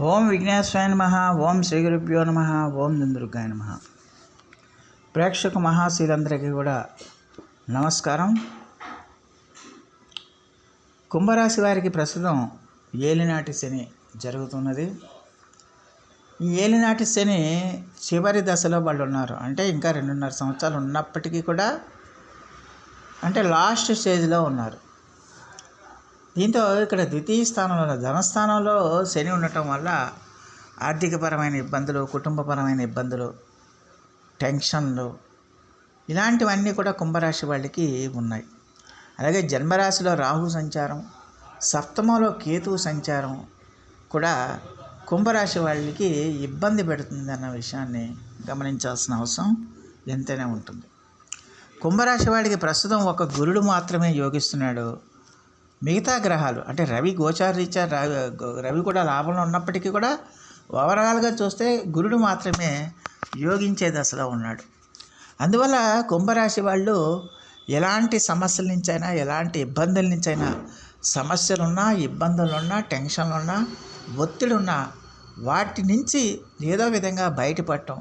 ఓం విఘ్నేశ్వరాయ నమ ఓం శ్రీ గురుభ్యో నమ ఓం దుర్గాయ నమ. ప్రేక్షక మహాశీలందరికీ కూడా నమస్కారం. కుంభరాశి వారికి ప్రస్తుతం ఏలినాటి శని జరుగుతున్నది. ఈ ఏలినాటి శని చివరి దశలో వాళ్ళు ఉన్నారు. అంటే ఇంకా రెండున్నర సంవత్సరాలు ఉన్నప్పటికీ కూడా అంటే లాస్ట్ స్టేజ్లో ఉన్నారు. దీంతో ఇక్కడ ద్వితీయ స్థానంలో ధనస్థానంలో శని ఉండటం వల్ల ఆర్థికపరమైన ఇబ్బందులు కుటుంబపరమైన ఇబ్బందులు టెన్షన్లు ఇలాంటివన్నీ కూడా కుంభరాశి వాళ్ళకి ఉన్నాయి. అలాగే జన్మరాశిలో రాహు సంచారం సప్తమంలో కేతువు సంచారం కూడా కుంభరాశి వాళ్ళకి ఇబ్బంది పెడుతుంది అన్న విషయాన్ని గమనించాల్సిన అవసరం ఎంతైనా ఉంటుంది. కుంభరాశి వాడికి ప్రస్తుతం ఒక గురుడు మాత్రమే యోగిస్తున్నాడు. మిగతా గ్రహాలు అంటే రవి గోచారీత్యా రవి రవి కూడా లాభంలో ఉన్నప్పటికీ కూడా ఓవరాల్గా చూస్తే గురుడు మాత్రమే యోగించే దశలో ఉన్నాడు. అందువల్ల కుంభరాశి వాళ్ళు ఎలాంటి సమస్యల నుంచైనా ఎలాంటి ఇబ్బందుల నుంచైనా సమస్యలున్నా ఇబ్బందులున్నా టెన్షన్లున్నా ఒత్తిడున్నా వాటి నుంచి ఏదో విధంగా బయటపడటం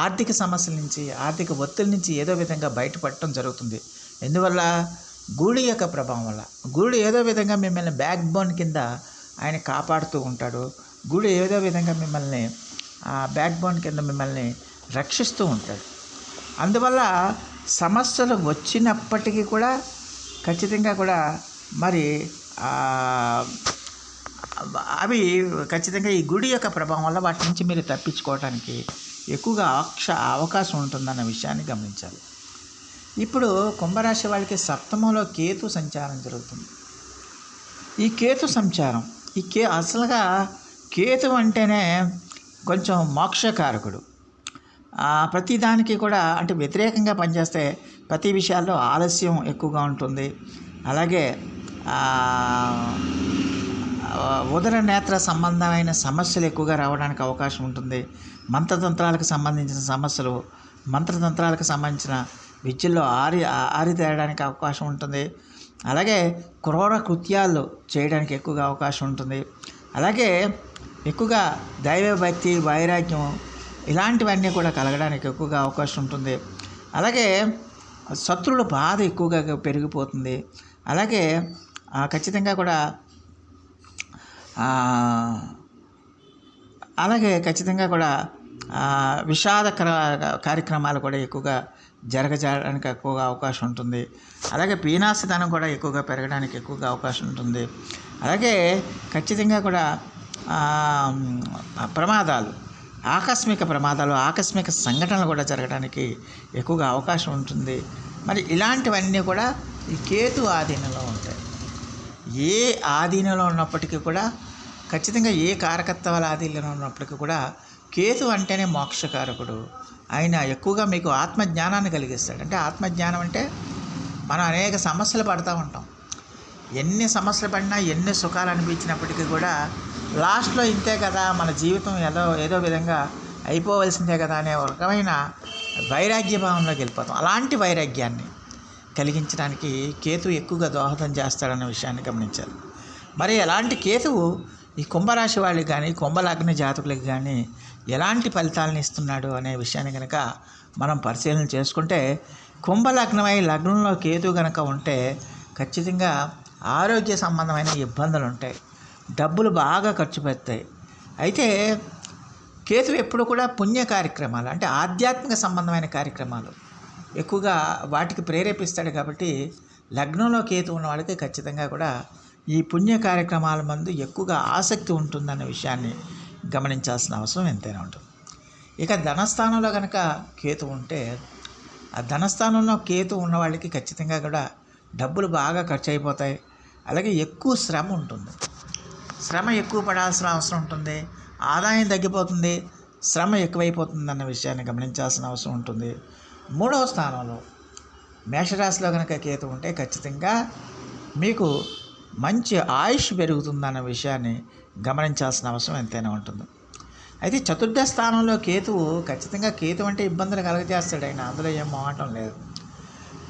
ఆర్థిక సమస్యల నుంచి ఆర్థిక ఒత్తిడి నుంచి ఏదో విధంగా బయటపడటం జరుగుతుంది. ఎందువల్ల? గుడి యొక్క ప్రభావం వల్ల. గుడి ఏదో విధంగా మిమ్మల్ని బ్యాక్ బోన్ కింద ఆయన కాపాడుతూ ఉంటాడు. గుడి ఏదో విధంగా మిమ్మల్ని ఆ బ్యాక్ బోన్ కింద మిమ్మల్ని రక్షిస్తూ ఉంటాడు. అందువల్ల సమస్యలు వచ్చినప్పటికీ కూడా ఖచ్చితంగా కూడా మరి అవి ఖచ్చితంగా ఈ గుడి యొక్క ప్రభావం వల్ల వాటి నుంచి మీరు తప్పించుకోవడానికి ఎక్కువగా అవక్ష అవకాశం ఉంటుందన్న విషయాన్ని గమనించాలి. ఇప్పుడు కుంభరాశి వాళ్ళకి సప్తమంలో కేతు సంచారం జరుగుతుంది. ఈ కేతు సంచారం ఈ కే అసలుగా కేతు అంటేనే కొంచెం మోక్షకారకుడు. ప్రతిదానికి కూడా అంటే వ్యతిరేకంగా పనిచేస్తే ప్రతి విషయాల్లో ఆలస్యం ఎక్కువగా ఉంటుంది. అలాగే ఉదర నేత్ర సంబంధమైన సమస్యలు ఎక్కువగా రావడానికి అవకాశం ఉంటుంది. మంత్రతంత్రాలకు సంబంధించిన సమస్యలు మంత్రతంత్రాలకు సంబంధించిన విద్యల్లో ఆరి ఆరితేయడానికి అవకాశం ఉంటుంది. అలాగే క్రూర కృత్యాలు చేయడానికి ఎక్కువగా అవకాశం ఉంటుంది. అలాగే ఎక్కువగా దైవభక్తి వైరాగ్యం ఇలాంటివన్నీ కూడా కలగడానికి ఎక్కువగా అవకాశం ఉంటుంది. అలాగే శత్రువుల బాధ ఎక్కువగా పెరిగిపోతుంది. అలాగే ఖచ్చితంగా కూడా అలాగే ఖచ్చితంగా కూడా విషాద విషాదకర కార్యక్రమాలు కూడా ఎక్కువగా జరగజడానికి ఎక్కువగా అవకాశం ఉంటుంది. అలాగే పీనాశధనం కూడా ఎక్కువగా పెరగడానికి ఎక్కువగా అవకాశం ఉంటుంది. అలాగే ఖచ్చితంగా కూడా ప్రమాదాలు ఆకస్మిక ప్రమాదాలు ఆకస్మిక సంఘటనలు కూడా జరగడానికి ఎక్కువగా అవకాశం ఉంటుంది. మరి ఇలాంటివన్నీ కూడా ఈ కేతు ఆధీనంలో ఉంటాయి. ఏ ఆధీనంలో ఉన్నప్పటికీ కూడా ఖచ్చితంగా ఏ కారకత్వాల ఆధీనంలో ఉన్నప్పటికీ కూడా కేతు అంటేనే మోక్షకారకుడు. ఆయన ఎక్కువగా మీకు ఆత్మజ్ఞానాన్ని కలిగిస్తాడు. అంటే ఆత్మజ్ఞానం అంటే మనం అనేక సమస్యలు పడుతూ ఉంటాం. ఎన్ని సమస్యలు పడినా ఎన్ని సుఖాలు అనిపించినప్పటికీ కూడా లాస్ట్లో ఇంతే కదా మన జీవితం ఏదో ఏదో విధంగా అయిపోవలసిందే కదా అనే ఒక రకమైన వైరాగ్య భావంలోకి వెళ్ళిపోతాం. అలాంటి వైరాగ్యాన్ని కలిగించడానికి కేతు ఎక్కువగా దోహదం చేస్తాడన్న విషయాన్ని గమనించాలి. మరి ఎలాంటి కేతువు ఈ కుంభరాశి వాళ్ళకి కానీ కుంభలగ్న జాతకులకి కానీ ఎలాంటి ఫలితాలను ఇస్తున్నాడు అనే విషయాన్ని కనుక మనం పరిశీలన చేసుకుంటే కుంభలగ్నమై లగ్నంలో కేతు కనుక ఉంటే ఖచ్చితంగా ఆరోగ్య సంబంధమైన ఇబ్బందులు ఉంటాయి. డబ్బులు బాగా ఖర్చు పెడతాయి. అయితే కేతు ఎప్పుడు కూడా పుణ్య కార్యక్రమాలు అంటే ఆధ్యాత్మిక సంబంధమైన కార్యక్రమాలు ఎక్కువగా వాటికి ప్రేరేపిస్తాడు కాబట్టి లగ్నంలో కేతు ఉన్న వాళ్ళకి ఖచ్చితంగా కూడా ఈ పుణ్య కార్యక్రమాల మందు ఎక్కువగా ఆసక్తి ఉంటుందన్న విషయాన్ని గమనించాల్సిన అవసరం ఎంతైనా ఉంటుంది. ఇక ధనస్థానంలో కనుక కేతు ఉంటే ఆ ధనస్థానంలో కేతు ఉన్న వాళ్ళకి ఖచ్చితంగా కూడా డబ్బులు బాగా ఖర్చు అయిపోతాయి అలాగే ఎక్కువ శ్రమ ఉంటుంది. శ్రమ ఎక్కువ పడాల్సిన అవసరం ఉంటుంది. ఆదాయం తగ్గిపోతుంది. శ్రమ ఎక్కువైపోతుంది అన్న విషయాన్ని గమనించాల్సిన అవసరం ఉంటుంది. మూడవ స్థానంలో మేషరాశిలో కనుక కేతు ఉంటే ఖచ్చితంగా మీకు మంచి ఆయుష్ పెరుగుతుందన్న విషయాన్ని గమనించాల్సిన అవసరం ఎంతైనా ఉంటుంది. అయితే చతుర్థ స్థానంలో కేతువు ఖచ్చితంగా కేతు అంటే ఇబ్బందులు కలగజేస్తాడు ఆయన. అందులో ఏం మొహటం లేదు.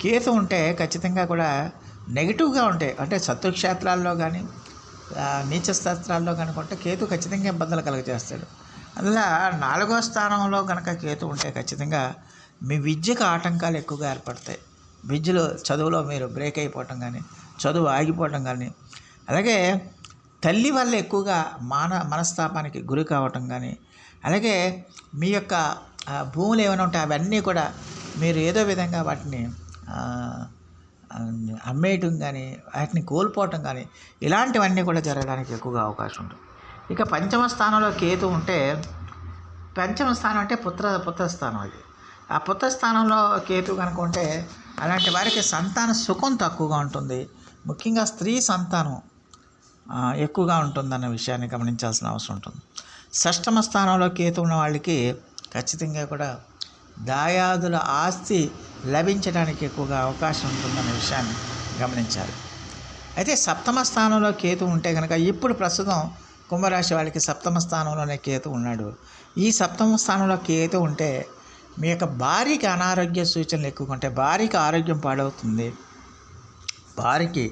కేతు ఉంటే ఖచ్చితంగా కూడా నెగిటివ్గా ఉంటాయి అంటే శత్రుక్షేత్రాల్లో కానీ నీచ శాస్త్రాల్లో కనుకుంటే కేతు ఖచ్చితంగా ఇబ్బందులు కలగజేస్తాడు. అందులో నాలుగో స్థానంలో కనుక కేతు ఉంటే ఖచ్చితంగా మీ విద్యకు ఆటంకాలు ఎక్కువగా ఏర్పడతాయి. విద్యలో చదువులో మీరు బ్రేక్ అయిపోవటం కానీ చదువు ఆగిపోవటం కానీ అలాగే తల్లి వల్ల ఎక్కువగా మాన మనస్తాపానికి గురి కావటం కానీ అలాగే మీ యొక్క భూములు ఏమైనా ఉంటే అవన్నీ కూడా మీరు ఏదో విధంగా వాటిని అమ్మేయటం కానీ వాటిని కోల్పోవటం కానీ ఇలాంటివన్నీ కూడా జరగడానికి ఎక్కువగా అవకాశం ఉంటుంది. ఇక పంచమ స్థానంలో కేతు ఉంటే పంచమ స్థానం అంటే పుత్ర పుత్రస్థానం అది. ఆ పుత్రస్థానంలో కేతు కనుక ఉంటే అలాంటి వారికి సంతాన సుఖం తక్కువగా ఉంటుంది. ముఖ్యంగా స్త్రీ సంతానం ఎక్కువగా ఉంటుందన్న విషయాన్ని గమనించాల్సిన అవసరం ఉంటుంది. షష్టమ స్థానంలో కేతు ఉన్న వాళ్ళకి ఖచ్చితంగా కూడా దాయాదుల ఆస్తి లభించడానికి ఎక్కువగా అవకాశం ఉంటుందన్న విషయాన్ని గమనించాలి. అయితే సప్తమ స్థానంలో కేతు ఉంటే కనుక ఇప్పుడు ప్రస్తుతం కుంభరాశి వాళ్ళకి సప్తమ స్థానంలోనే కేతు ఉన్నాడు. ఈ సప్తమ స్థానంలో కేతు ఉంటే మీ యొక్క భార్యకి అనారోగ్య సూచనలు ఎక్కువగా ఉంటాయి భార్యకి ఆరోగ్యం పాడవుతుంది. వారికి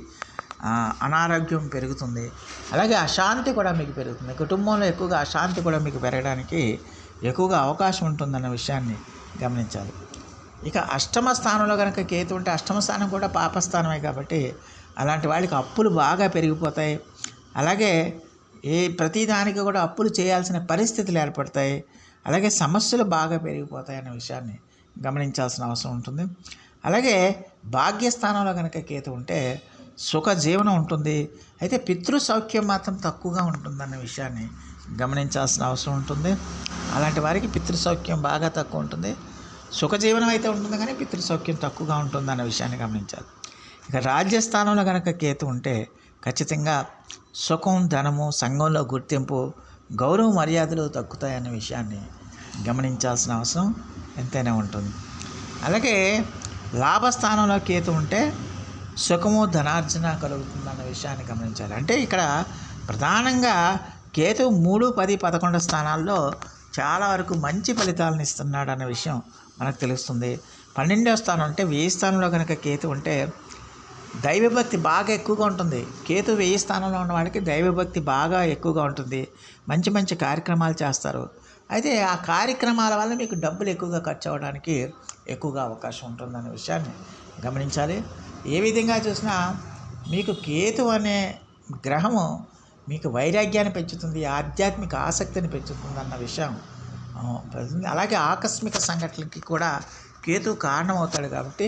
అనారోగ్యం పెరుగుతుంది. అలాగే అశాంతి కూడా మీకు పెరుగుతుంది. కుటుంబంలో ఎక్కువగా అశాంతి కూడా మీకు పెరగడానికి ఎక్కువగా అవకాశం ఉంటుందన్న విషయాన్ని గమనించాలి. ఇక అష్టమ స్థానంలో కనుక కేతు ఉంటే అష్టమ స్థానం కూడా పాపస్థానమే కాబట్టి అలాంటి వాళ్ళకి అప్పులు బాగా పెరిగిపోతాయి. అలాగే ఏ ప్రతిదానికి కూడా అప్పులు చేయాల్సిన పరిస్థితులు ఏర్పడతాయి. అలాగే సమస్యలు బాగా పెరిగిపోతాయి అనే విషయాన్ని గమనించాల్సిన అవసరం ఉంటుంది. అలాగే భాగ్యస్థానంలో కనుక కేతు ఉంటే సుఖ జీవనం ఉంటుంది. అయితే పితృ సౌఖ్యం మాత్రం తక్కువగా ఉంటుందన్న విషయాన్ని గమనించాల్సిన అవసరం ఉంటుంది. అలాంటి వారికి పితృ సౌఖ్యం బాగా తక్కువ ఉంటుంది. సుఖ జీవనం అయితే ఉంటుంది కానీ పితృ సౌఖ్యం తక్కువగా ఉంటుందన్న విషయాన్ని గమనించాలి. ఇక రాజ్యస్థానంలో కనుక కేతు ఉంటే ఖచ్చితంగా సుఖం ధనము సంఘంలో గుర్తింపు గౌరవ మర్యాదలు తగ్గుతాయన్న విషయాన్ని గమనించాల్సిన అవసరం ఎంతైనా ఉంటుంది. అలాగే లాభస్థానంలో కేతు ఉంటే సుఖము ధనార్జన కలుగుతుందన్న విషయాన్ని గమనించాలి. అంటే ఇక్కడ ప్రధానంగా కేతు మూడు పది పదకొండు స్థానాల్లో చాలా వరకు మంచి ఫలితాలను ఇస్తున్నాడు అన్న విషయం మనకు తెలుస్తుంది. పన్నెండవ స్థానం అంటే వెయ్యి స్థానంలో కనుక కేతు ఉంటే దైవభక్తి బాగా ఎక్కువగా ఉంటుంది. కేతు వెయ్యి స్థానంలో ఉన్న వాళ్ళకి దైవభక్తి బాగా ఎక్కువగా ఉంటుంది. మంచి మంచి కార్యక్రమాలు చేస్తారు. అయితే ఆ కార్యక్రమాల వల్ల మీకు డబ్బులు ఎక్కువగా ఖర్చు అవ్వడానికి ఎక్కువగా అవకాశం ఉంటుందనే విషయాన్ని గమనించాలి. ఏ విధంగా చూసినా మీకు కేతు అనే గ్రహము మీకు వైరాగ్యాన్ని పెంచుతుంది ఆధ్యాత్మిక ఆసక్తిని పెంచుతుంది అన్న విషయం అలాగే ఆకస్మిక సంఘటనలకి కూడా కేతు కారణమవుతాడు కాబట్టి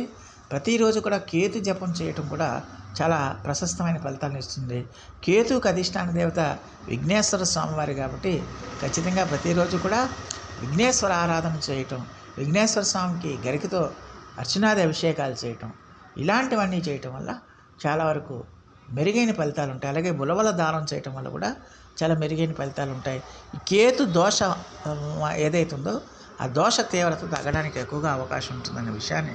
ప్రతిరోజు కూడా కేతు జపం చేయటం కూడా చాలా ప్రశస్తమైన ఫలితాలను ఇస్తుంది. కేతుకు అధిష్టాన దేవత విఘ్నేశ్వర స్వామివారి కాబట్టి ఖచ్చితంగా ప్రతిరోజు కూడా విఘ్నేశ్వర ఆరాధన చేయటం విఘ్నేశ్వర స్వామికి గరికతో అర్చనాది అభిషేకాలు చేయటం ఇలాంటివన్నీ చేయటం వల్ల చాలా వరకు మెరుగైన ఫలితాలు ఉంటాయి. అలాగే బులవల దానం చేయటం వల్ల కూడా చాలా మెరుగైన ఫలితాలు ఉంటాయి. ఈ కేతు దోష ఏదైతుందో ఆ దోష తీవ్రత తగ్గడానికి ఎక్కువగా అవకాశం ఉంటుందనే విషయాన్ని